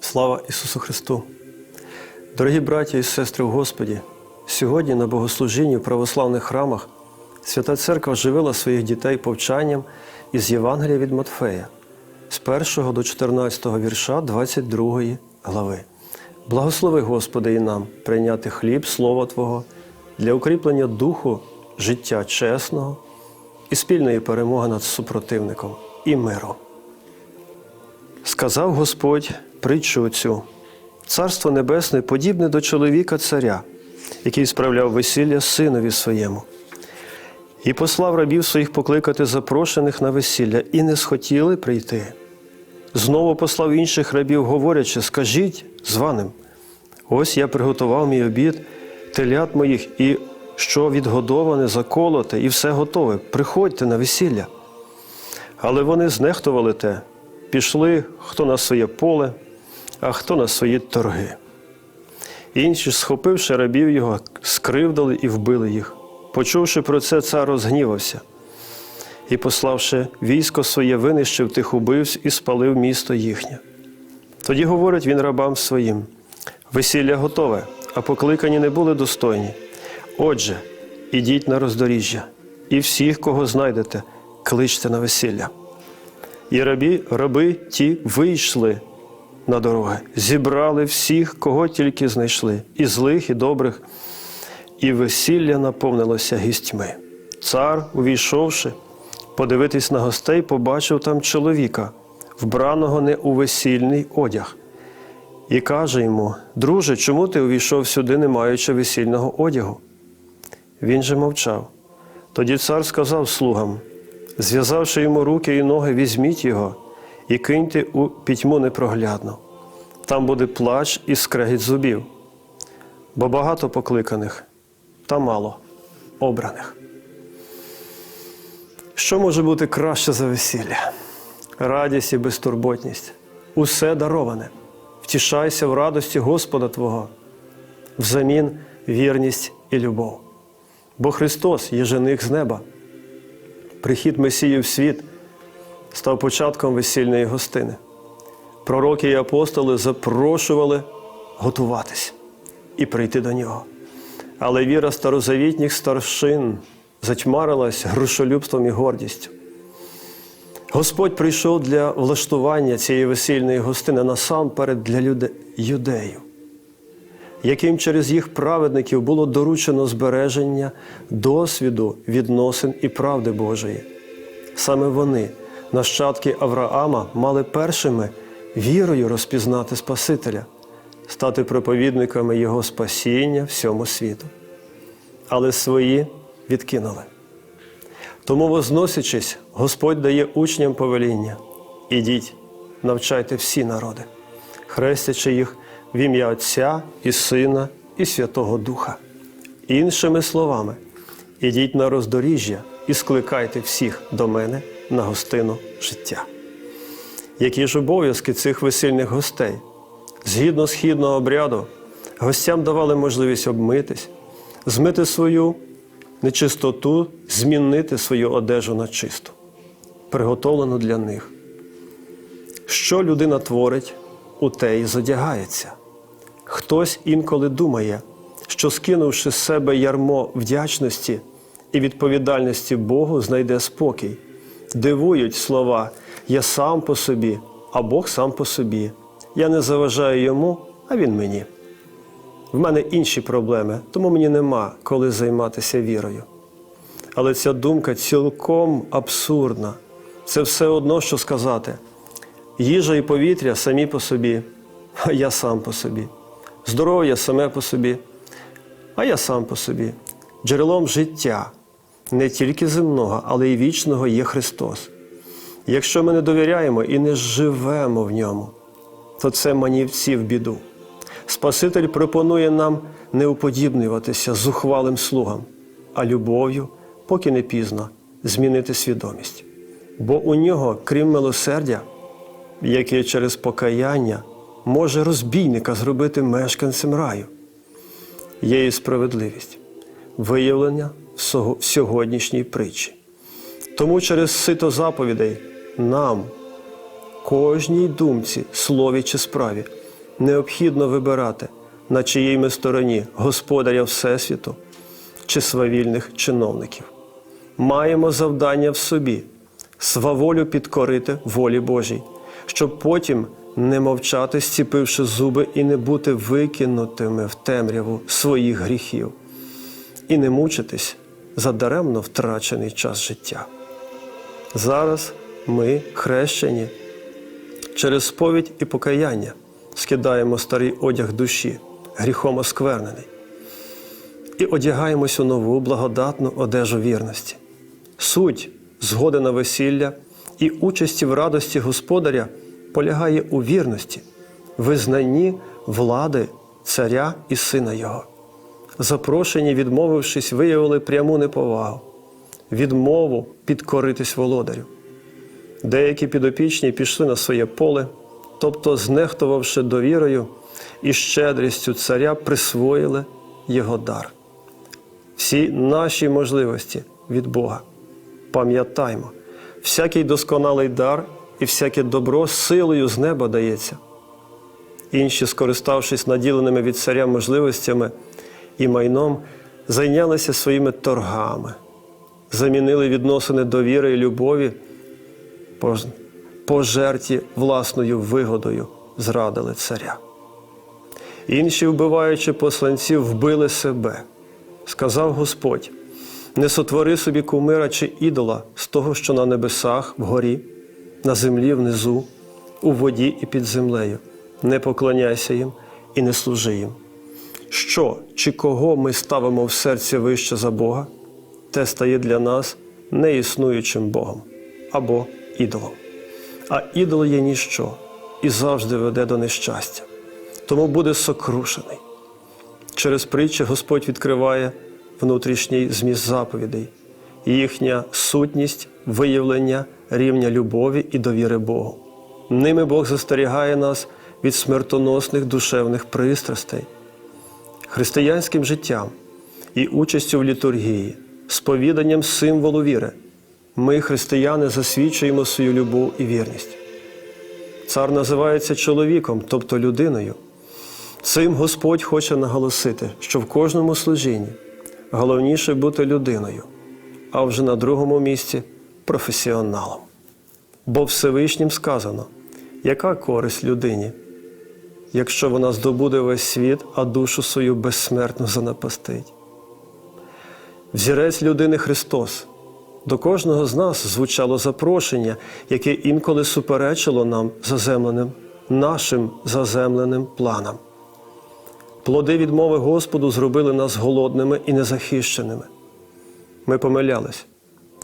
Слава Ісусу Христу! Дорогі браті і сестри в Господі! Сьогодні на богослужінні в православних храмах Свята Церква живила своїх дітей повчанням із Євангелія від Матфея з 1 до 14 вірша 22 глави. Благослови, Господи, і нам прийняти хліб Слова Твого для укріплення духу, життя чесного і спільної перемоги над супротивником і миру. Сказав Господь притчу цю. Царство Небесне подібне до чоловіка царя, який справляв весілля синові своєму. І послав рабів своїх покликати запрошених на весілля, і не схотіли прийти. Знову послав інших рабів, говорячи: Скажіть званим, ось я приготував мій обід, телят моїх, і що відгодоване, заколоте, і все готове. Приходьте на весілля. Але вони знехтували те, пішли хто на своє поле, а хто на свої торги. Інші, схопивши рабів його, скривдали і вбили їх. Почувши про це, цар розгнівався і, пославши військо своє, винищив тих убивць і спалив місто їхнє. Тоді говорить він рабам своїм: весілля готове, а покликані не були достойні. Отже, ідіть на роздоріжжя, і всіх, кого знайдете, кличте на весілля. І рабі, раби ті вийшли на дороги, зібрали всіх, кого тільки знайшли, і злих, і добрих, і весілля наповнилося гістьми. Цар, увійшовши, подивитись на гостей, побачив там чоловіка, вбраного не у весільний одяг, і каже йому: Друже, чому ти увійшов сюди, не маючи весільного одягу? Він же мовчав. Тоді цар сказав слугам: зв'язавши йому руки і ноги, візьміть його і киньте у пітьму непроглядну. Там буде плач і скрегіт зубів, бо багато покликаних та мало обраних. Що може бути краще за весілля? Радість і безтурботність. Усе дароване. Втішайся в радості Господа Твого, взамін вірність і любов. Бо Христос є жених з неба. Прихід Месії в світ став початком весільної гостини. Пророки і апостоли запрошували готуватись і прийти до нього. Але віра старозавітніх старшин затьмарилась грошолюбством і гордістю. Господь прийшов для влаштування цієї весільної гостини насамперед для люде... юдеїв, яким через їх праведників було доручено збереження досвіду відносин і правди Божої. Саме вони, нащадки Авраама, мали першими вірою розпізнати Спасителя, стати проповідниками Його спасіння всьому світу. Але свої відкинули. Тому, возносячись, Господь дає учням повеління: ідіть, навчайте всі народи, хрестячи їх в ім'я Отця і Сина, і Святого Духа. Іншими словами, ідіть на роздоріжжя і скликайте всіх до мене на гостину життя. Які ж обов'язки цих весільних гостей? Згідно східного обряду, гостям давали можливість обмитись, змити свою нечистоту, змінити свою одежу на чисту, приготовлену для них. Що людина творить, у те й задягається. Хтось інколи думає, що, скинувши з себе ярмо вдячності і відповідальності Богу, знайде спокій. Дивують слова Я сам по собі, а Бог сам по собі. Я не заважаю йому, а він мені. В мене інші проблеми, тому мені нема коли займатися вірою. Але ця думка цілком абсурдна. Це все одно, що сказати: їжа і повітря самі по собі, а я сам по собі. Здоров'я саме по собі, а я сам по собі. Джерелом життя не тільки земного, але й вічного є Христос. Якщо ми не довіряємо і не живемо в ньому, то це манівці в біду. Спаситель пропонує нам не уподібнюватися зухвалим слугам, а любов'ю, поки не пізно, змінити свідомість. Бо у нього, крім милосердя, яке через покаяння може розбійника зробити мешканцем раю? Є і справедливість, виявлення в сьогоднішній притчі. Тому через сито заповідей нам, кожній думці, слові чи справі, необхідно вибирати, на чиїй ми стороні господаря Всесвіту чи свавільних чиновників. Маємо завдання в собі сваволю підкорити волі Божій, щоб потім не мовчати, зціпивши зуби, і не бути викинутими в темряву своїх гріхів, і не мучитись за даремно втрачений час життя. Зараз ми, хрещені, через сповідь і покаяння скидаємо старий одяг душі, гріхом осквернений, і одягаємось у нову благодатну одежу вірності. Суть згоди на весілля і участі в радості Господаря полягає у вірності, визнанні влади царя і сина Його. Запрошені, відмовившись, виявили пряму неповагу, відмову підкоритись володарю. Деякі підопічні пішли на своє поле, тобто, знехтувавши довірою і щедрістю царя, присвоїли його дар. Всі наші можливості від Бога. Пам'ятаймо, всякий досконалий дар і всяке добро силою з неба дається. Інші, скориставшись наділеними від царя можливостями і майном, зайнялися своїми торгами, замінили відносини довіри і любові пожерті власною вигодою, зрадили царя. Інші, вбиваючи посланців, вбили себе. Сказав Господь: не сотвори собі кумира чи ідола з того, що на небесах, вгорі, на землі внизу, у воді і під землею. Не поклоняйся їм і не служи їм. Що чи кого ми ставимо в серці вище за Бога, те стає для нас неіснуючим Богом або ідолом. А ідол є ніщо і завжди веде до нещастя, тому буде сокрушений. Через притчі Господь відкриває внутрішній зміст заповідей, їхня сутність, виявлення рівня любові і довіри Богу. Ними Бог застерігає нас від смертоносних душевних пристрастей, християнським життям і участю в літургії, сповіданням символу віри. Ми, християни, засвідчуємо свою любов і вірність. Цар називається чоловіком, тобто людиною. Цим Господь хоче наголосити, що в кожному служінні головніше бути людиною, а вже на другому місці професіоналом. Бо Всевишнім сказано, яка користь людині, якщо вона здобуде весь світ, а душу свою безсмертно занапастить. Взірець людини Христос. До кожного з нас звучало запрошення, яке інколи суперечило нам заземленим, нашим заземленим планам. Плоди відмови Господу зробили нас голодними і незахищеними. Ми помилялись,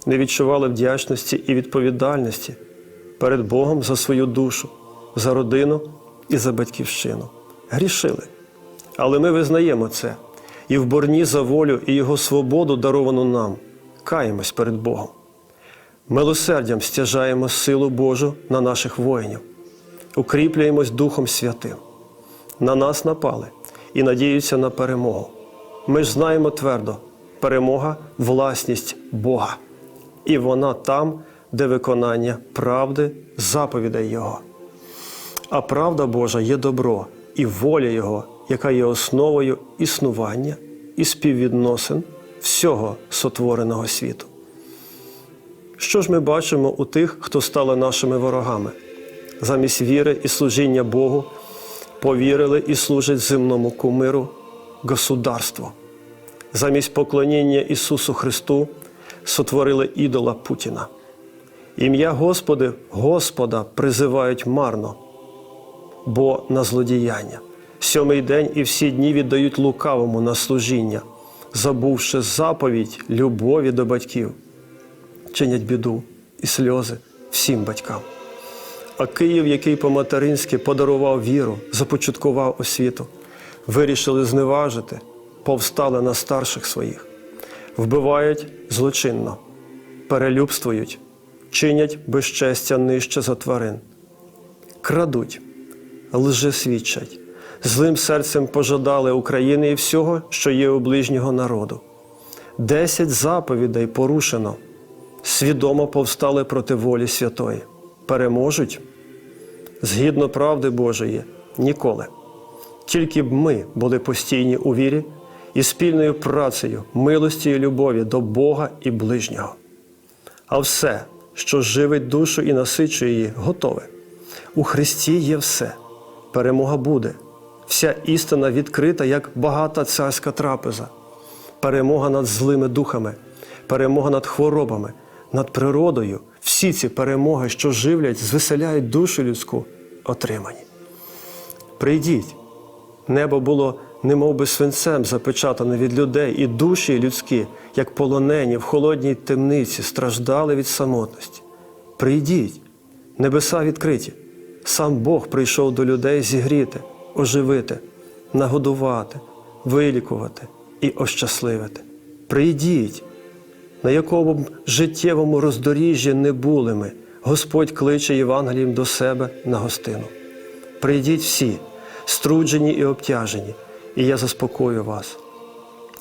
не відчували вдячності і відповідальності перед Богом за свою душу, за родину і за батьківщину. Грішили. Але ми визнаємо це і в борні за волю і Його свободу, даровану нам, каємось перед Богом. Милосердям стяжаємо силу Божу на наших воїнів, укріплюємось Духом Святим. На нас напали і надіються на перемогу. Ми ж знаємо твердо, перемога власність Бога, і вона там, де виконання правди, заповідей Його. А правда Божа є добро і воля Його, яка є основою існування і співвідносин всього сотвореного світу. Що ж ми бачимо у тих, хто стали нашими ворогами? Замість віри і служіння Богу повірили і служать земному кумиру государство. Замість поклоніння Ісусу Христу сотворили ідола Путіна. Ім'я Господи, Господа призивають марно, бо на злодіяння. Сьомий день і всі дні віддають лукавому на служіння, забувши заповідь любові до батьків, чинять біду і сльози всім батькам. А Київ, який по-материнськи подарував віру, започаткував освіту, вирішили зневажити, повстали на старших своїх, вбивають злочинно, перелюбствують, чинять безчестя нижче за тварин, крадуть, лжесвідчать, злим серцем пожадали України і всього, що є у ближнього народу. Десять заповідей порушено, свідомо повстали проти волі святої. Переможуть згідно правди Божої ніколи. Тільки б ми були постійні у вірі і спільною працею, милості і любові до Бога і ближнього. А все, що живить душу і насичує її, готове. У Христі є все. Перемога буде. Вся істина відкрита, як багата царська трапеза. Перемога над злими духами, перемога над хворобами, над природою. Всі ці перемоги, що живлять, звеселяють душу людську, отримані. Прийдіть, небо було немов би свинцем запечатане від людей, і душі людські, як полонені в холодній темниці, страждали від самотності. Прийдіть, небеса відкриті. Сам Бог прийшов до людей зігріти, оживити, нагодувати, вилікувати і ощасливити. Прийдіть, на якому б життєвому роздоріжжі не були ми, Господь кличе Євангелієм до себе на гостину. Прийдіть всі, струджені і обтяжені, і я заспокою вас.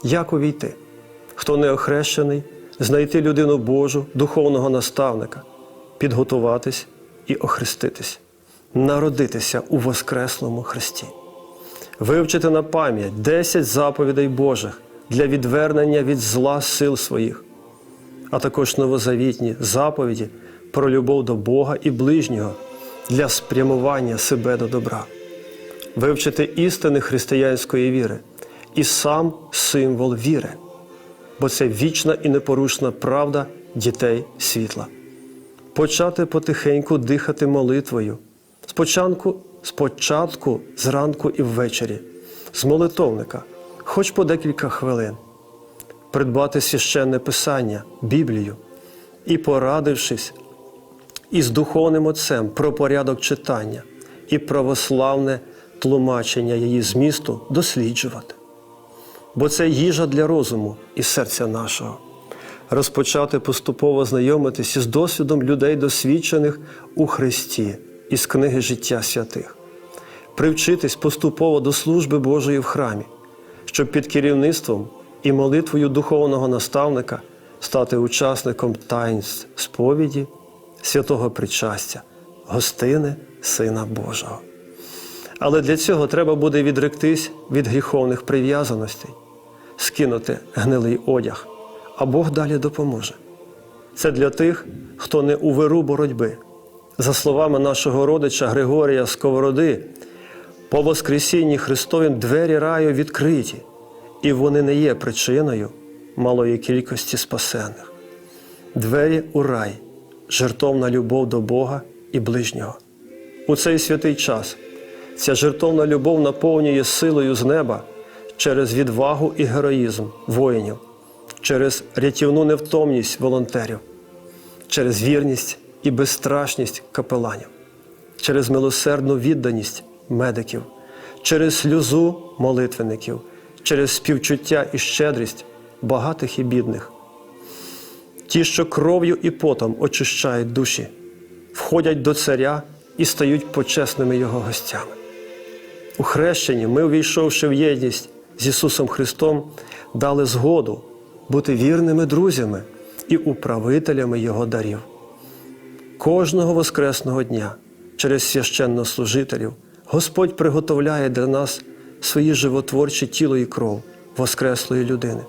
Як увійти? Хто не охрещений, знайти людину Божу, духовного наставника, підготуватись і охреститись, народитися у Воскреслому Христі, вивчити на пам'ять 10 заповідей Божих для відвернення від зла сил своїх, а також новозавітні заповіді про любов до Бога і ближнього для спрямування себе до добра вивчити істини християнської віри і сам символ віри, бо це вічна і непорушна правда дітей світла. Почати потихеньку дихати молитвою. Спочатку, спочатку зранку і ввечері, з молитовника, хоч по декілька хвилин, придбати священне писання, Біблію. І, порадившись із духовним отцем про порядок читання і православне тлумачення її змісту досліджувати. Бо це їжа для розуму і серця нашого. Розпочати поступово знайомитися з досвідом людей, досвідчених у Христі із книги життя святих, привчитись поступово до служби Божої в храмі, щоб під керівництвом і молитвою духовного наставника стати учасником таїнств сповіді, святого причастя, гостини Сина Божого. Але для цього треба буде відректись від гріховних прив'язаностей, скинути гнилий одяг, а Бог далі допоможе. Це для тих, хто не у виру боротьби. За словами нашого родича Григорія Сковороди, по Воскресінні Христовім двері раю відкриті, і вони не є причиною малої кількості спасених. Двері у рай, жертовна любов до Бога і ближнього. У цей святий час. Ця жертовна любов наповнює силою з неба через відвагу і героїзм воїнів, через рятівну невтомність волонтерів, через вірність і безстрашність капеланів, через милосердну відданість медиків, через сльозу молитвенників, через співчуття і щедрість багатих і бідних. Ті, що кров'ю і потом очищають душі, входять до царя і стають почесними його гостями. У хрещенні ми, увійшовши в єдність з Ісусом Христом, дали згоду бути вірними друзями і управителями Його дарів. Кожного воскресного дня через священнослужителів Господь приготовляє для нас свої животворчі тіло і кров Воскреслої людини,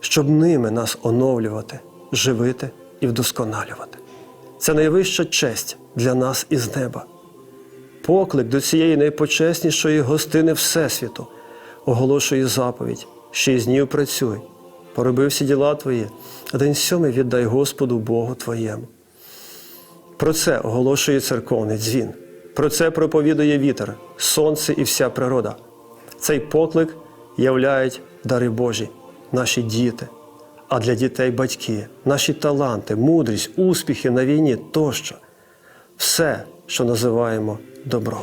щоб ними нас оновлювати, живити і вдосконалювати. Це найвища честь для нас із неба. Поклик до цієї найпочеснішої гостини Всесвіту, оголошує заповідь: шість днів працюй, пороби всі діла твої, а день сьомий віддай Господу Богу Твоєму. Про це оголошує церковний дзвін, про це проповідує вітер, сонце і вся природа. Цей поклик являють дари Божі, наші діти, а для дітей батьки, наші таланти, мудрість, успіхи на війні тощо. Все, що називаємо добром.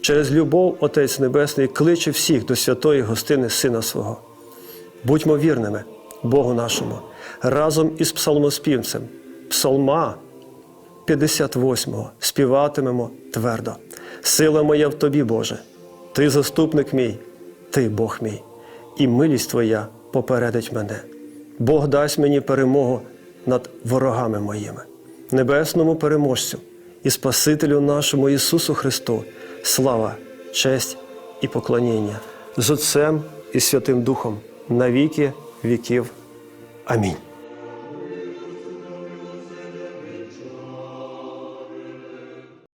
Через любов Отець Небесний кличе всіх до святої гостини Сина Свого. Будьмо вірними Богу нашому разом із псалмоспівцем, псалма 58-го співатимемо твердо. Сила моя в тобі, Боже, ти заступник мій, ти Бог мій, і милість Твоя попередить мене. Бог дасть мені перемогу над ворогами моїми, небесному переможцю і Спасителю нашому Ісусу Христу, слава, честь і поклоніння з Отцем і Святим Духом на віки віків. Амінь.